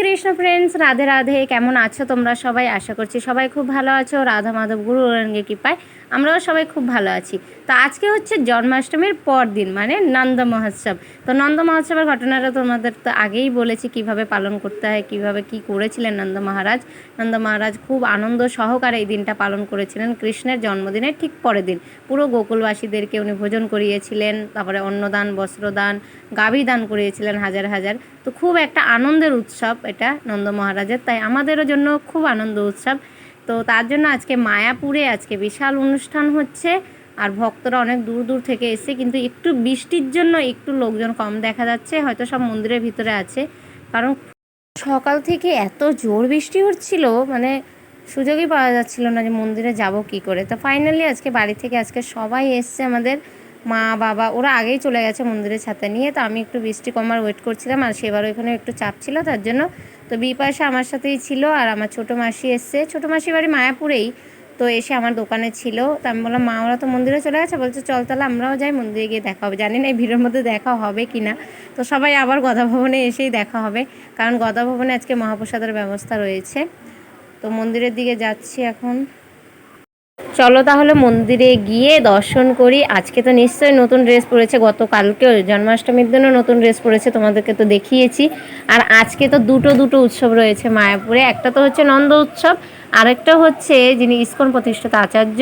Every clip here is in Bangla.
কৃষ্ণ ফ্রেন্ডস রাধে রাধে, কেমন আছো তোমরা সবাই? আশা করছি সবাই খুব ভালো আছো। রাধা মাধব গুরু ওরঙ্গে কৃপায় আমরাও সবাই খুব ভালো আছি। তো আজকে হচ্ছে জন্মাষ্টমীর পর দিন মানে নন্দ মহোৎসব। তো নন্দ মহোৎসবের ঘটনাটা তোমাদের তো আগেই বলেছি, কীভাবে পালন করতে হয়, কীভাবে কি করেছিলেন নন্দ মহারাজ? নন্দ মহারাজ খুব আনন্দ সহকারে এই দিনটা পালন করেছিলেন কৃষ্ণের জন্মদিনের ঠিক পরের দিন। পুরো গোকুলবাসীদেরকে উনি ভোজন করিয়েছিলেন, তারপরে অন্নদান, বস্ত্রদান, গাভী দান করিয়েছিলেন হাজার হাজার। তো খুব একটা আনন্দের উৎসব এটা নন্দ মহারাজের। তাই আমাদেরও জন্য খুব আনন্দ উৎসব। তো তার জন্য আজকে মায়াপুরে আজকে বিশাল অনুষ্ঠান হচ্ছে। আর ভক্তরা অনেক দূর দূর থেকে এসে কিন্তু একটু বৃষ্টির জন্য একটু লোকজন কম দেখা যাচ্ছে। হয়তো সব মন্দিরের ভিতরে আছে। কারণ সকাল থেকে এত জোর বৃষ্টি হচ্ছিল মানে সুযোগই পাওয়া যাচ্ছিল না যে মন্দিরে যাব কি করে। তো ফাইনালি আজকে বাড়ি থেকে আজকে সবাই এসছে আমাদের। মা, বাবা, ওরা আগেই চলে গেছে মন্দিরের ছাতা নিয়ে। তো আমি একটু বৃষ্টি কমার ওয়েট করছিলাম আর সেবার ওইখানে একটু চাপ ছিল, তার জন্য তো বিপাশা আমার সাথেই ছিল আর আমার ছোটো মাসি এসছে। ছোটো মাসি বাড়ি মায়াপুরেই, তো এসে আমার দোকানে ছিল। তো আমি বললাম, মা, ওরা তো মন্দিরে চলে গেছে? বলছে, চল তাহলে আমরাও যাই, মন্দিরে গিয়ে দেখা হবে। জানি না এই ভিড়ের মধ্যে দেখা হবে কি না তো সবাই আবার গদা ভবনে এসেই দেখা হবে, কারণ গদা ভবনে আজকে মহাপ্রসাদের ব্যবস্থা রয়েছে। তো মন্দিরের দিকে যাচ্ছি এখন। চলো তাহলে মন্দিরে গিয়ে দর্শন করি। আজকে তো নিশ্চয়ই নতুন ড্রেস পরেছে। গতকালকেও জন্মাষ্টমীর দিনও নতুন ড্রেস পরেছে, তোমাদেরকে তো দেখিয়েছি। আর আজকে তো দুটো দুটো উৎসব রয়েছে মায়াপুরে। একটা তো হচ্ছে নন্দ উৎসব, আরেকটা হচ্ছে যিনি ইস্কন প্রতিষ্ঠিত আচার্য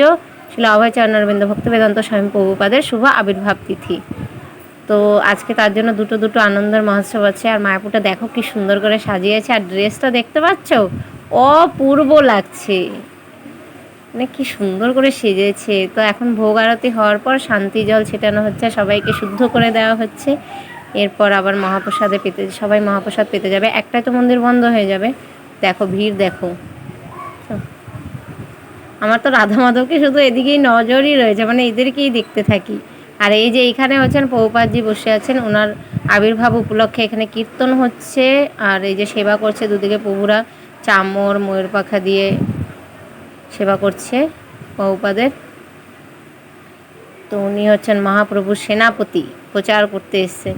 ছিল অভয়চরণ অরবিন্দ ভক্ত বেদান্ত স্বামী প্রভুপাদের শুভ আবির্ভাব তিথি। তো আজকে তার জন্য দুটো দুটো আনন্দের মহোৎসব আছে। আর মায়াপুরটা দেখো কি সুন্দর করে সাজিয়েছে। আর ড্রেসটা দেখতে পাচ্ছ? অপূর্ব লাগছে। মানে কি সুন্দর করে সেজেছে। তো এখন ভোগ আরতি হওয়ার পর শান্তি জল ছেটানো হচ্ছে, সবাইকে শুদ্ধ করে দেওয়া হচ্ছে। এরপর আবার মহাপ্রসাদে পেতে, সবাই মহাপ্রসাদ পেতে যাবে। একটাই তো মন্দির বন্ধ হয়ে যাবে। দেখো, ভিড় দেখো। আমার তো রাধা মাধবকে শুধু এদিকেই নজরই রয়েছে মানে এদেরকেই দেখতে থাকি। আর এই যে এইখানে হচ্ছেন পৌপাতজি বসে আছেন ওনার আবির্ভাব উপলক্ষে এখানে কীর্তন হচ্ছে, আর এই যে সেবা করছে দুদিকে প্রভুরা, চামর, ময়ূর পাখা দিয়ে। সেবা করছে বহুপাদের তো উনি হচ্ছেন মহাপ্রভুর সেনাপতি, প্রচার করতে এসছেন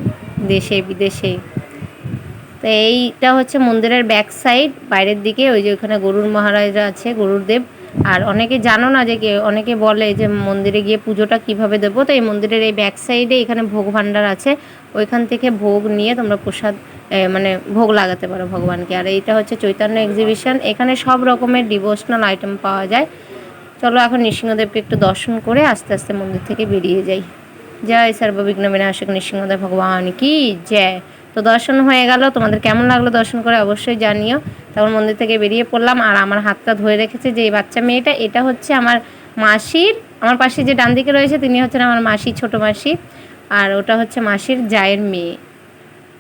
দেশে, বিদেশে। তো এইটা হচ্ছে মন্দিরের ব্যাক সাইড বাইরের দিকে ওই যে ওখানে গরুর মহারাজরা আছে গরুর দেব আর অনেকে জানো না যে অনেকে বলে যে মন্দিরে গিয়ে পুজোটা কীভাবে দেবো? তো এই মন্দিরের এই ব্যাক সাইডে এখানে ভোগ ভাণ্ডার আছে। ওইখান থেকে ভোগ নিয়ে তোমরা প্রসাদ মানে ভোগ লাগাতে পারো ভগবানকে। আর এইটা হচ্ছে চৈতন্য এক্সিবিশন এখানে সব রকমের ডিভোশনাল আইটেম পাওয়া যায়। চলো এখন নৃসিংহদেবকে একটু দর্শন করে আস্তে আস্তে মন্দির থেকে বেরিয়ে যাই। জয় সর্ববিঘ্ন বিনাশক নৃসিংহদেব ভগবান কি জয়। তো দর্শন হয়ে গেল। তোমাদের কেমন লাগল দর্শন করে অবশ্যই জানিও। তখন মন্দির থেকে বেরিয়ে পড়লাম। আর আমার হাতটা ধরে রেখেছে যে এই বাচ্চা মেয়েটা, এটা হচ্ছে আমার মাসির, আমার পাশে যে ডান দিকে রয়েছে, তিনি হচ্ছেন আমার মাসি ছোট মাসি। আর ওটা হচ্ছে মাসির জায়ের মেয়ে।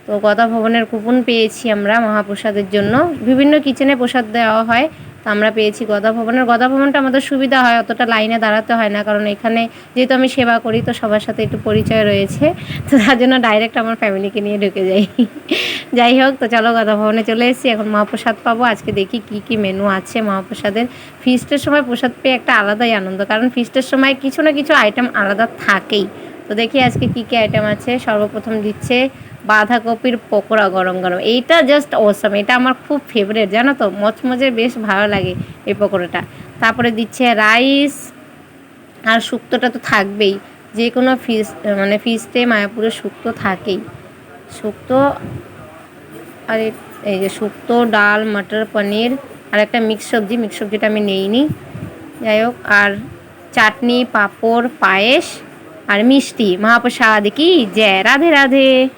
তো গদা ভবনের কুপন পেয়েছি আমরা মহাপ্রসাদের জন্য। বিভিন্ন কিচেনে প্রসাদ দেওয়া হয়, তো আমরা পেয়েছি গদা ভবনের। গদা ভবনটা আমাদের সুবিধা হয়, অতটা লাইনে দাঁড়াতে হয় না, কারণ এখানে যেহেতু আমি সেবা করি, তো সবার সাথে একটু পরিচয় রয়েছে। তো তার জন্য ডাইরেক্ট আমার ফ্যামিলিকে নিয়ে ঢুকে যাই। যাই হোক, তো চলো গদা ভবনে চলে এসেছি। এখন মহাপ্রসাদ পাবো। আজকে দেখি কি কি মেনু আছে মহাপ্রসাদের। ফিস্টের সময় প্রসাদ পেয়ে একটা আলাদাই আনন্দ, কারণ ফিস্টের সময় কিছু না কিছু আইটেম আলাদা থাকেই। তো দেখি আজকে কী কী আইটেম আছে। সর্বপ্রথম দিচ্ছে বাঁধাকপির পকোড়া গরম গরম। এইটা জাস্ট অসম এটা আমার খুব ফেভারেট জানো তো? মচমচে বেশ ভালো লাগে এই পকোড়াটা। তারপরে দিচ্ছে রাইস আর শুক্তোটা তো থাকবেই। যে কোনো ফিস মানে ফিস্টে মায়াপুরে শুক্তো থাকেই। শুক্তো, আর এই যে শুক্তো, ডাল, মটর, পনির আর একটা মিক্স সবজি। মিক্স সবজিটা আমি নেইনি। যাই হোক, আর চাটনি, পাঁপড়, পায়েস আর মিষ্টি মহাপ্রসাদ কি? জয় রাধে রাধে।